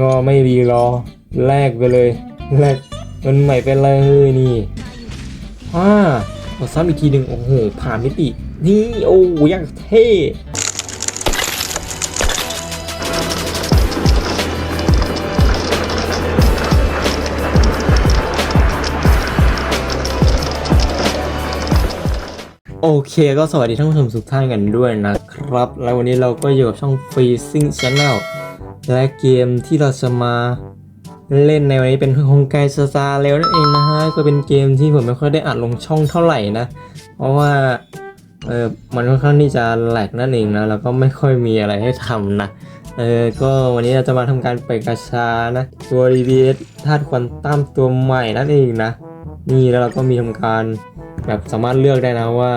งอไม่รีรอ แลกไปเลย แลกมันใหม่ไปเลยนี่อ่าขอซ้ำอีกทีหนึ่งโอ้โห ผ่านมิติ นี่ โอ้ยังเท่โอเคก็สวัสดีท่านผู้ชมทุกท่านกันด้วยนะครับ แล้ววันนี้เราก็อยู่กับช่อง Freezing Channel และเกมที่เราจะมาเล่นในวันนี้เป็นฮงไกสตาร์แล้วนั่นเองนะฮะก็เป็นเกมที่ผมไม่ค่อยได้อัดลงช่องเท่าไหร่นะ เพราะว่าเออมันค่อนข้างที่จะแหลกนั่นเองนะแล้วก็ไม่ค่อยมีอะไรให้ทำนะเออก็วันนี้เราจะมาทำการเปิดกระชานะตัว DBS ธาตุควอนตัมตัวใหม่นั่นเองนะ นี่แล้วเราก็มีทำการแบบสามารถเลือกได้นะว่า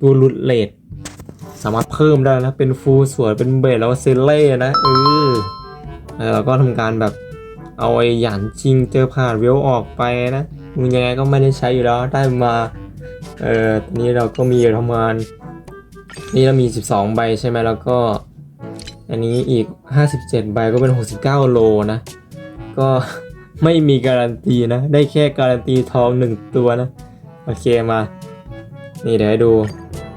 ตัวรุดเลทสามารถเพิ่มได้นะเป็นฟูลส่วนเป็นเบสแล้วเซเล่นะเออ แล้วเราก็ทำการแบบเอาไอ้หยานจริงเจอผ่านเวลออกไปนะมึงยังไงก็ไม่ได้ใช้อยู่แล้วได้มาเออตอนนี้เราก็มีประมาณนี่เรามี 12 ใบใช่ไหมแล้วก็ อันนี้อีก 57 ใบก็เป็น 69 โลนะ ก็ไม่มีการันตีนะ ได้แค่การันตีทองหนึ่งตัวนะ โอเคมา นี่เดี๋ยวให้ดู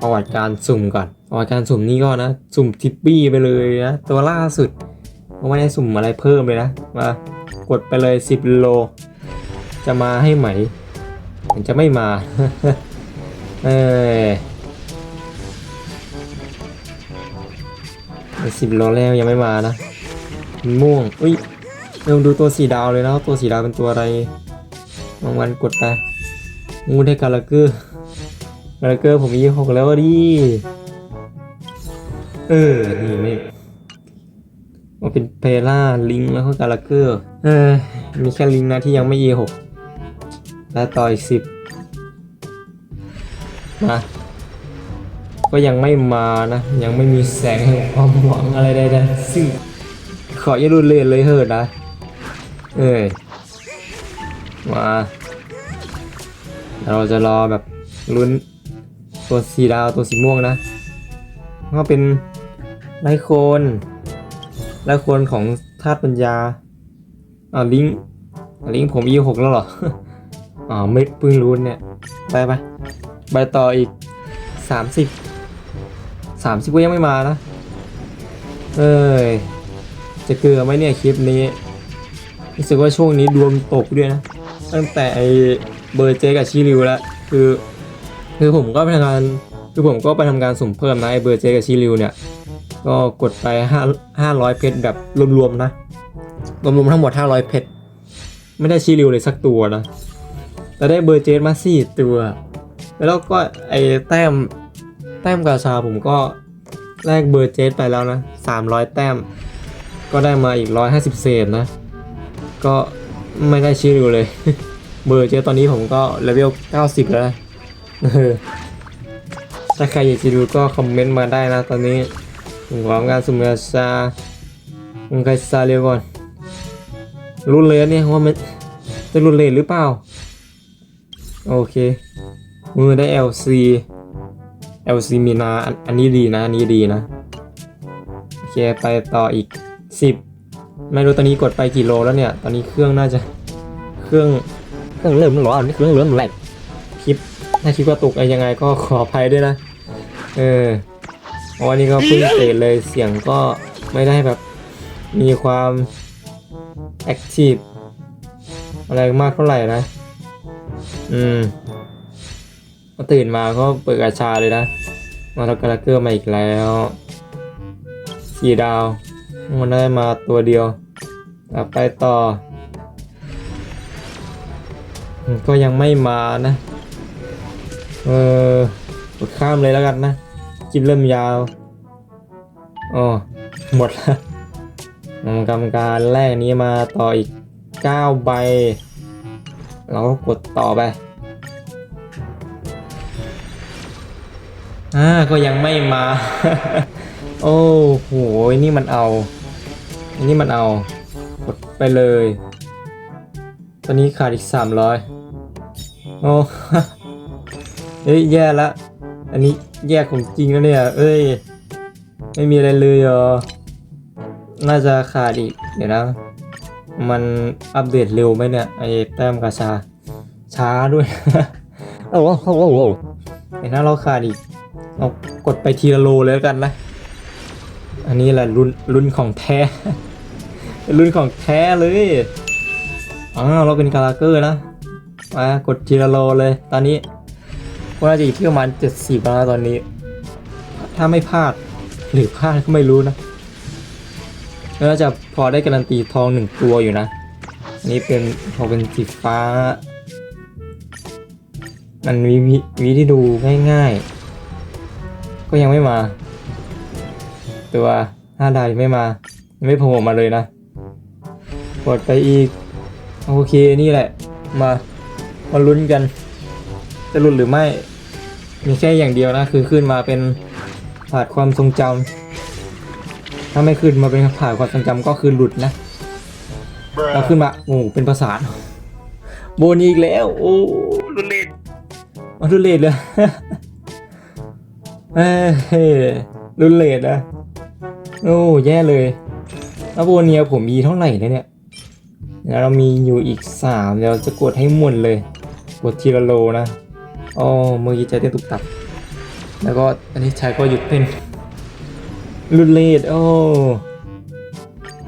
ประวัติการสุ่มก่อนประวัติการสุ่มนี่ก็นะ สุ่มทิปปี้ไปเลยนะ ตัวล่าสุด ไม่ได้สุ่มอะไรเพิ่มเลยนะ มากดไปเลย 10 โล จะมาให้ไหม มันจะไม่มา เออสิบโลแล้วยังไม่มานะม่วง อุ้ยเริ่มดูตัวสีดาวเลยนะตัวสีดาวเป็นตัวอะไรบางวันกดไปงูได้กาลาเกอร์กาลาเกอร์ผมมีหกแล้วดิ เออ นี่ไม่ มันเป็นเพล่าลิงแล้วก็กาลาเกอร์ เออ มีแค่ลิงนะที่ยังไม่ E6 แล้วต่ออีกสิบมาก็ยังไม่มานะ ยังไม่มีแสงแห่งความหวังอะไรใดๆซึ่งขออย่ารุนเลนเลยเถิดนะ เอ้ยมาเราจะรอแบบลุ้นตัวสีดาวตัวสีม่วงนะก็เป็นไลโคน ไลโคนของธาตุปัญญาอ่าลิงก์อ่าลิงก์ผม E6 แล้วเหรออ๋อไม่เพิ่งรู้เนี่ยไปไปไปต่ออีก30 30ก็ยังไม่มานะเอ้ยจะเกลือไหมเนี่ยคลิปนี้รู้สึกว่าช่วงนี้ดวงตกด้วยนะ ตั้งแต่ไอเบอร์เจกับชิริวแล้วคือคือผมก็ไปทำงานคือผมก็ไปทำการสุ่มเพิ่มนะไอเบอร์เจกับชิริวเนี่ย ก็กดไปห้าห้าร้อยเพชรแบบรวมๆนะ รวมๆทั้งหมดห้าร้อยเพชร ไม่ได้ชิริวเลยสักตัวนะ แต่ได้เบอร์เจมาสี่ตัว แล้วก็ไอแต้มแต้มกาชาผมก็แลกเบอร์เจไปแล้วนะสามร้อยแต้ม ก็ได้มาอีกร้อยห้าสิบเศษนะ ก็ไม่ได้ชิริวเลย เบอร์เจตอนนี้ผมก็เลเวล 90 แล้วนะเออถ้าใครอยากจะดูก็คอมเมนต์มาได้นะตอนนี้ ผมขอทำการสุ่มกาชาผมใครซาเรียวก่อนรุนเลยนะเนี่ยว่ามันจะรุนเลทหรือเปล่า โอเค มือได้ LC LC มีนาอันอันนี้ดีนะ อันนี้ดีนะ โอเค ไปต่ออีก 10 ไม่รู้ตอนนี้กดไปกี่โลแล้วเนี่ย ตอนนี้เครื่องน่าจะ เครื่อง เครื่องเริ่มร้อนเครื่องเริ่มแหลกคลิป ถ้าคลิปก็ตกอะไรยังไงก็ขออภัยด้วยนะ เออ ราะวันนี้ก็เพิ่งเตะเลยเสียงก็ไม่ได้แบบมีความแอคทีฟอะไรมากเท่าไหร่นะ อืมตื่นมาก็เปิดกระชาเลยนะ มาทักกระเกอร์มาอีกแล้วสี่ดาวมันได้มาตัวเดียวไปต่อ ก็ยังไม่มานะ เออข้ามเลยแล้วกันนะ คลิปเริ่มยาวอ๋อหมดละทำกรรมการแรกนี้มาต่ออีก 9 ใบ เราก็กดต่อไป อ่า ก็ยังไม่มา โอ้โห นี่มันเอานนี้มันเอา กดไปเลย ตอนนี้ขาดอีกสามร้อยโอ้ เฮ้ย แย่ละ อันนี้แย่ของจริงแล้วเนี่ย เอ้ย ไม่มีอะไรเลยเหรอ น่าจะขาดอีก เดี๋ยวนะ มันอัปเดตเร็วไหมเนี่ยไอแต้มกาชา ช้าด้วย โอ้โหโอ้โหโอ้โหเห็นหน้าเราขาดอีกเอากดไปทีละโลเลยแล้วกันนะ อันนี้แหละรุ่นรุ่นของแท้ รุ่นของแท้เลยอ๋อเราเป็นกาลาเกอร์นะมากดทีละโลเลย ตอนนี้ ก็น่าจะอยู่ที่ประมาณ70แล้วตอนนี้ ถ้าไม่พลาดหรือพลาดก็ไม่รู้นะก็น่าจะพอได้การันตีทองหนึ่งตัวอยู่นะอันนี้เป็นพอเป็นสีฟ้า มันมีวิวิที่ดูง่ายๆ ก็ยังไม่มา ตัวห้าดาวยังไม่มา ไม่โผล่มาเลยนะกดไปอีก โอเคนี่แหละ มามาลุ้นกัน จะหลุดหรือไม่ มีแค่อย่างเดียวนะ คือขึ้นมาเป็นผ่านความทรงจำถ้าไม่ขึ้นมาเป็นผ่านความทรงจำก็คือหลุดนะเราขึ้นมาโอ้เป็นประสานโบนอีกแล้ว โอ้รุนเลดมันรุนเลดเลยเอ้ยรุนเลดนะโอ้แย่เลยแล้วโบเนียผมมีเท่าไหร่แล้วเนี่ยเดี๋ยวเรามีอยู่อีกสามเดี๋ยวจะกดให้หมดเลย กดทีละโลนะ อ๋อเมื่อกีใจเต้นตุกตับ แล้วก็อันนี้ชายก็หยุดเต้นรุนเลดโอ้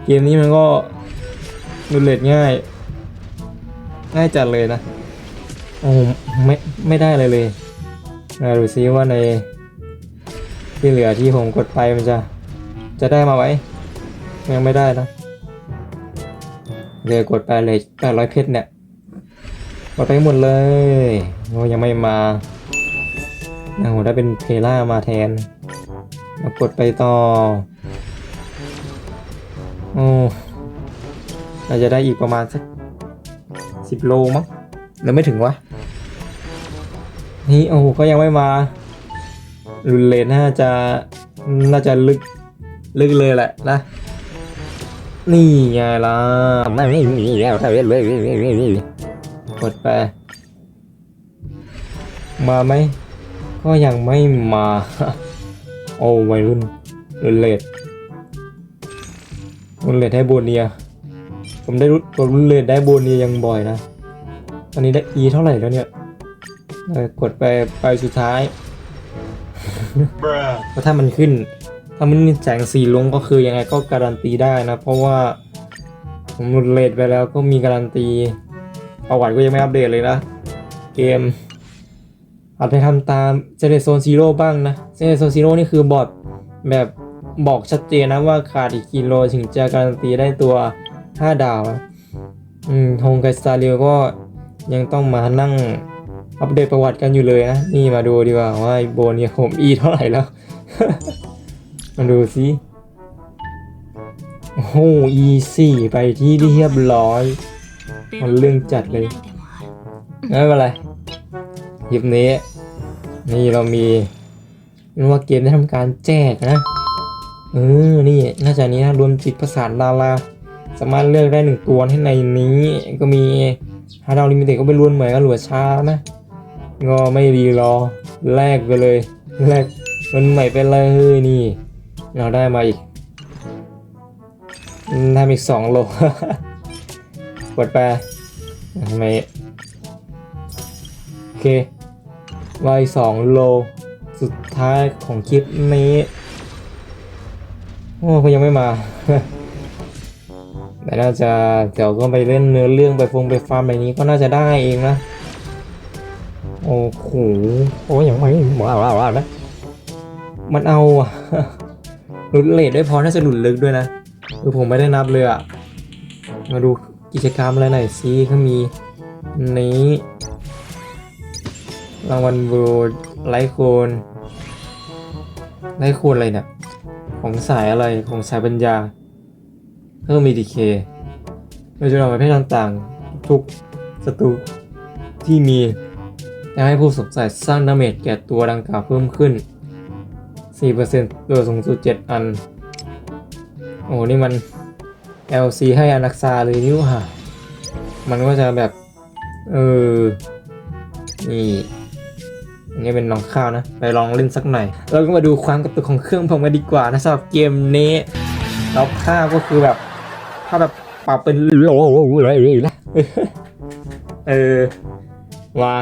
เกมนี้มันก็รุนเลดง่าย ง่ายจัดเลยนะ โอ้ไม่ไม่ได้เลยเลยมาดูซิว่าในที่เหลือที่ผมกดไปมันจะ จะได้มาไว้ ยังไม่ได้นะเดี๋ยวกดไปเลยแปดร้อยเพชรเนี่ย กดไปหมดเลยโอ้ยังไม่มาโอ้โหได้เป็นเพล่ามาแทนมากดไปต่อ โอ้เราจะได้อีกประมาณสักสิบโลมั้งหรือไม่ถึงวะ นี่โอ้โหก็ยังไม่มา รุนเลนน่าจะน่าจะลึกลึกเลยแหละนะ นี่ไงล่ะไม่ไม่ไมีแล้วถ้าเล่นเลย กดไป มาไหม ก็ยังไม่มา โอ้วัยรุ่นรุนเลดรุนเลดได้โบเนีย ผมได้รุกดรุนเลดได้โบเนียยังบ่อยนะตอนนี้ได้ E เท่าไหร่แล้วเนี่ยเออกดไปไปสุดท้ายเพราะถ้ามันขึ้น ถ้ามันแสงสีลงก็คือยังไงก็การันตีได้นะ เพราะว่าผมรุนเลดไปแล้วก็มีการันตี ประวัติก็ยังไม่อัปเดตเลยนะ เกมอาจจะทำตามเซเ e โซนซีโร่บ้างนะเซเ e โซนซีโร่นี่คือบอทแบบบอกชัดเจนนะว่าขาดอีกกิโลถึงจะการันตีได้ตัว 5 ดาวอืมฮงไกสตาเรียวก็ยังต้องมานั่งอัปเดตประวัติกันอยู่เลยนะ นี่มาดูดีกว่าว่าโบเนี่ยผมอีเท่าไหร่แล้ว มาดูสิโอ้โหอีสี่ไปที่เรียบร้อย มันเรื่องจัดเลยไม่เป็นไรคลิปนี้ นี่เรามีเรียกว่าเกมได้ทำการแจกนะ เออ นี่น่าจะนี้นะรวมจิตประสานดาราสามารถเลือกได้หนึ่งตัวให้ในนี้ ก็มีฮาดาวลิมิเต็ดก็เป็นล้วนเหมือนกันหลัวช้านะก็ไม่รีรอแลกไปเลยแลกมันใหม่ไปเลยนี่ เราได้มาอีกได้มาอีกสองโล กดไปทำไมโอเคไว้สองโล สุดท้ายของคลิปนี้ โอ้ก็ยังไม่มาแต่น่าจะเดี๋ยวก็ไปเล่นเนื้อเรื่องไปฟงไปฟาร์มอะไรนี้ก็น่าจะได้เองนะ โอ้โหโอ้ยังไม่ว้าวว้าวนะมันเอาอะหลุดเลทด้วยพอน่าจะหลุดลึกด้วยนะคือผมไม่ได้นับเลยอะมาดู กิจกรรมอะไรหน่อยซิเขามีนี้รางวัลบูไลท์โคนไลท์โคนอะไรเนี่ยของสายอะไรของสายปัญญาเพิ่มมีดีเคโดยจะนำประเภทต่างๆ ทุกศัตรูที่มีจะให้ผู้สงสัยสร้างดาเมจแก่ตัวดังกล่าวเพิ่มขึ้น4%โดยสูงสุด 7 อัน โอ้นี่มัน LC ให้อนักซาเลยนี่หว่ามันก็จะแบบ เออ นี่อันนี้เป็นน้องข้าวนะ ไปลองเล่นสักหน่อย เราก็มาดูความกระตุกของเครื่องผมกันดีกว่านะสำหรับเกมนี้แล้วภาก็คือแบบภาแบบปรับเป็นโอ้โหอะไรเลยนะเออว่า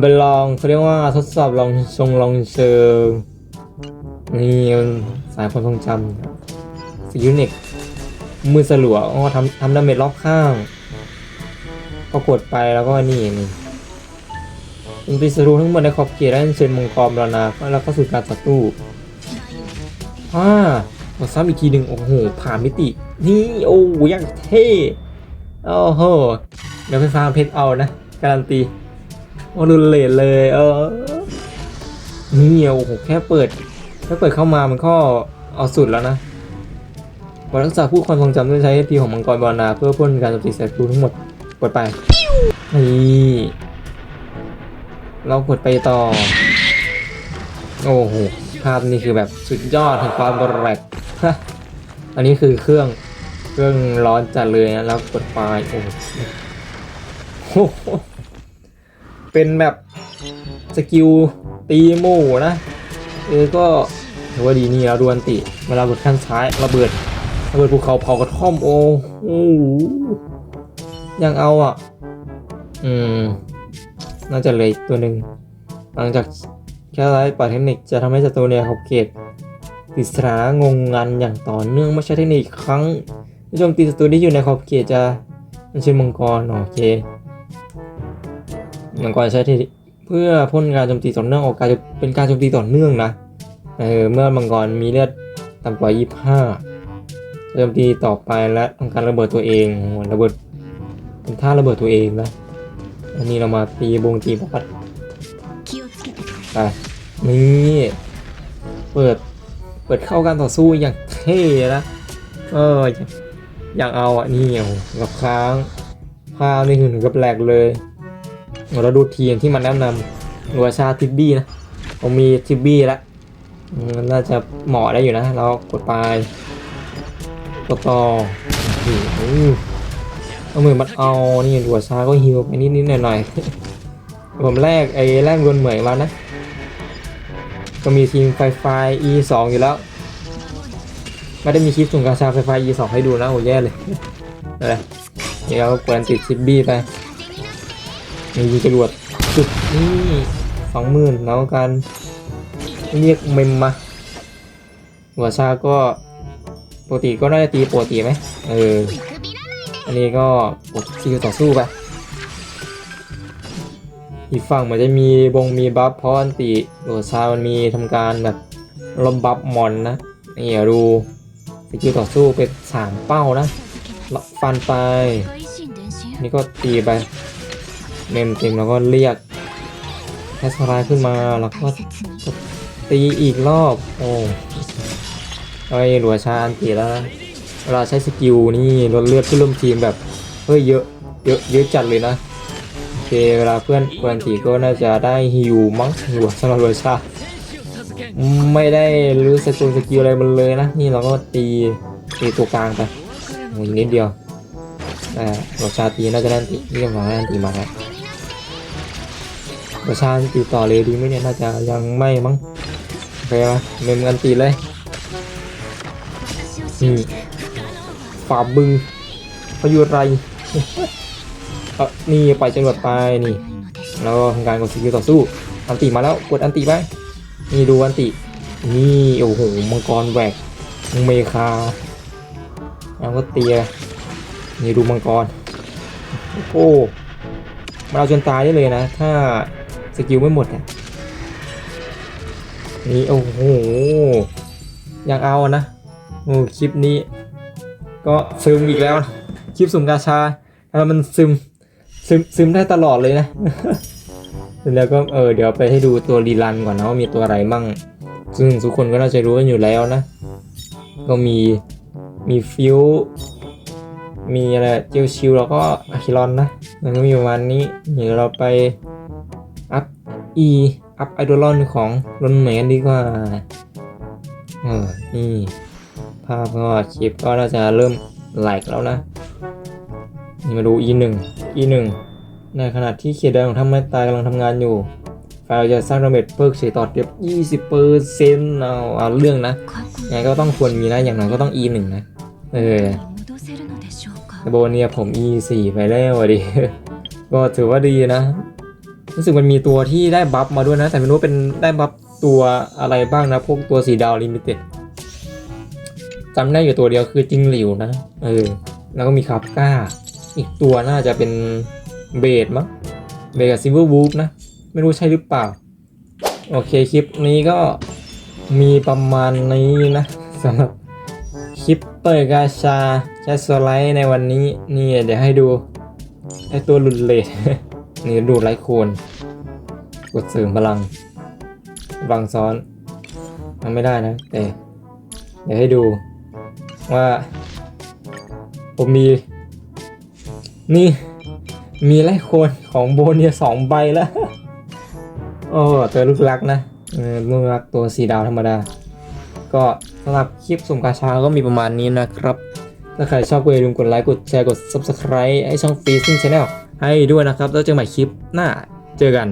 ไปลองเขาเรียกว่าทดสอบลองทรงลองเชิงนี่สายความทรงจำ สกิลเน็กมือสลัวอ๋อทำทำดาเมจรอบข้างก็กดไปแล้วก็นี่นี่อินติสรูทั้งหมดในขอบเขตและเชิญมังกรบรณาแล้วก็สู่การต่อสู้อ่าขอซ้ำอีกทีหนึ่งโอ้โห ผ่านมิติ นี่โอ้ยังเท่โอ้โหเดี๋ยวไปฟาร์มเพชรเอานะ การันตีโอ้รุนเลทเลยเออนี่โอ้โหแค่เปิดแค่เปิดเข้ามามันก็เอาสุดแล้วนะ บทรักษาผู้ความทรงจำด้วยใช้ทีของมังกรบอลนาเพื่อพ่นการโจมตีศัตรูทั้งหมดกดไปนี่เรากดไปต่อ โอ้โหภาพนี่คือแบบสุดยอดแห่งความแรกอันนี้คือเครื่องเครื่องร้อนจัดเลยนะแล้วกดไฟล์โอ้โหโอ้โหเป็นแบบสกิลตีหมู่นะเออก็ถือว่าดีนี่แล้วดวนติเวลาเบิดขั้นซ้ายระเบิด ระเบิดภูเขาเผากระท่อมโอ้โหยังเอาอะ อืม น่าจะเลยตัวหนึ่งหลังจากแค่ไลฟ์ปาเทคนิคจะทำให้ศัตรูเนี่ยขอบเขตติดสถานะงงงันอย่างต่อเนื่องไม่ใช่เทคนิคครั้งโจมตีศัตรูที่อยู่ในขอบเขตจะมันชื่อมังกรโอเคมังกรใช้เทคนิคเพื่อพ่นการโจมตีต่อเนื่องออกการเป็นการโจมตีต่อเนื่องนะเออเมื่อมังกรมีเลือดต่ำกว่า 25 เริ่มตีต่อไปและทำการระเบิดตัวเองระเบิดเป็นท่าระเบิดตัวเองนะอันนี้เรามาตีบงตีพัดไปนี่เปิดเปิดเข้าการต่อสู้อย่างเท่นะเอออย่างเอาอะนี่กับค้างภาพนี่คือถึงกับแหลกเลยเราดูทีมที่มันแนะนำรัวชาทิบบี้นะผมมีทิบบี้แล้วน่าจะเหมาะได้อยู่นะ เรากดไป ต่อโอ้โหเอามือมันเอานี่หัวชาก็ฮิวไปนิดๆหน่อยๆผมแรกไอ้แรกรวนเหมยมานะ ก็มีทีมไฟไฟ E 2 อยู่แล้ว ไม่ได้มีคลิปส่งกาชาไฟไฟ E 2 ให้ดูนะโอ้แย่เลยอะไรเดี๋ยวเรากวนติดซิบบี้ไปมียิงจรวดจุดนี่สองหมื่นแล้วกันเรียกเมมมาหัวชาก็ ปกติก็น่าจะตีปกติไหมเออ อันนี้ก็กดซีต่อสู้ไป อีกฝั่งมันจะมีบงมีบัฟเพราะอันติโดดซามันมีทำการแบบลมบัฟมอนนะนี่อย่าดูสกิลต่อสู้เป็นสามเป้านะฟันไป นี่ก็ตีไป เมมเต็มแล้วก็เรียกแคสไลขึ้นมาแล้วก็ตีอีกรอบ โอ้ ไอ้ยหลัวชาอันตีแล้วนะเวลาใช้สกิลนี่ลดเลือดเพื่อนร่วมทีมแบบเฮ้ยเยอะเยอะเยอะจัดเลยนะโอเคเวลาเพื่อนเพื่อนตีก็น่าจะได้ฮิวมั้งฮิวสำหรับหลัวชาไม่ได้รู้สกิลสกิลอะไรมันเลยนะนี่เราก็ตีตีตัวกลางไปโอ้ยนิดเดียวแต่หลัวชาตีน่าจะได้อันตีเรียบร้อยอันตีมาแล้วหลัวชาตีต่อเลยดีไหมเนี่ยน่าจะยังไม่มั้งโอเคไหมเมมกันตีเลย นี่ฝ่าบึงพยุไรเออนี่ปล่อยจรวดไปนี่ แล้วทำการกดสกิลต่อสู้ อันติมาแล้วกดอันติไปนี่ดูอันติ นี่โอ้โหมังกรแหวกเมคาแล้วก็เตียนี่ดูมังกร โอ้มันเอาจนตายได้เลยนะ ถ้าสกิลไม่หมดอะนี่โอ้โหยังเอานะ โอ้คลิปนี้ ก็ซึมอีกแล้ว คลิปสุ่มกาชาแล้วมันซึมซึมซึมได้ตลอดเลยนะ แล้วก็เออเดี๋ยวไปให้ดูตัวรีรันก่อนนะว่ามีตัวอะไรมั่ง ซึ่งทุกคนก็น่าจะรู้กันอยู่แล้วนะ ก็มีมีฟิวมีอะไรเจลชิลแล้วก็อะคิรอนนะมันก็มีประมาณนี้เดี๋ยวเราไปอัพ E อัพไอดอลอนของรนเหมือนกันดีกว่า เออนี่ ภาพก็คลิปก็น่าจะเริ่มไหลแล้วนะ นี่มาดู e1 e1 ในขณะที่เขียดแดงของทำไม้ตายกำลังทำงานอยู่ไฟเราจะสร้างระเบิดเพิ่มเฉยต่อเดียบ20เปอร์เซ็นต์เอาเรื่องนะยังไงก็ต้องควรมีนะอย่างน้อยก็ต้อง e1 นะ เออโบเนียผม e4 ไปแล้วดิ ก็ถือว่าดีนะ รู้สึกมันมีตัวที่ได้บัฟมาด้วยนะ แต่ไม่รู้เป็นได้บัฟตัวอะไรบ้างนะ พวกตัวสีดาวลิมิเต็ด จำได้อยู่ตัวเดียวคือจิงหลิวนะ เออ แล้วก็มีคาบก้า อีกตัวน่าจะเป็นเบดมั้ง เบดกับซิลเวอร์วูฟนะ ไม่รู้ใช่หรือเปล่า โอเคคลิปนี้ก็มีประมาณนี้นะสำหรับคลิปเปิดกาชาแชทสไลด์ในวันนี้ นี่เดี๋ยวให้ดูไอตัวหลุดเลทนี่ดูไลท์โคนกดเสริมพลังพลังซ้อน มันไม่ได้นะแต่เดี๋ยวให้ดู ว่า ผมมี นี่ มีไลท์โคนของโบเนียสองใบแล้วโอ้ตัวลูกรักนะเออลูกรักตัวสีดาวธรรมดา ก็สำหรับคลิปสุ่มกาชาก็มีประมาณนี้นะครับ ถ้าใครชอบก็อย่าลืมกดไลค์กดแชร์กด Subscribe ให้ช่อง f ีซิ่งช n แนลให้ด้วยนะครับ แล้วเจอกันใหม่คลิปหน้าเจอกัน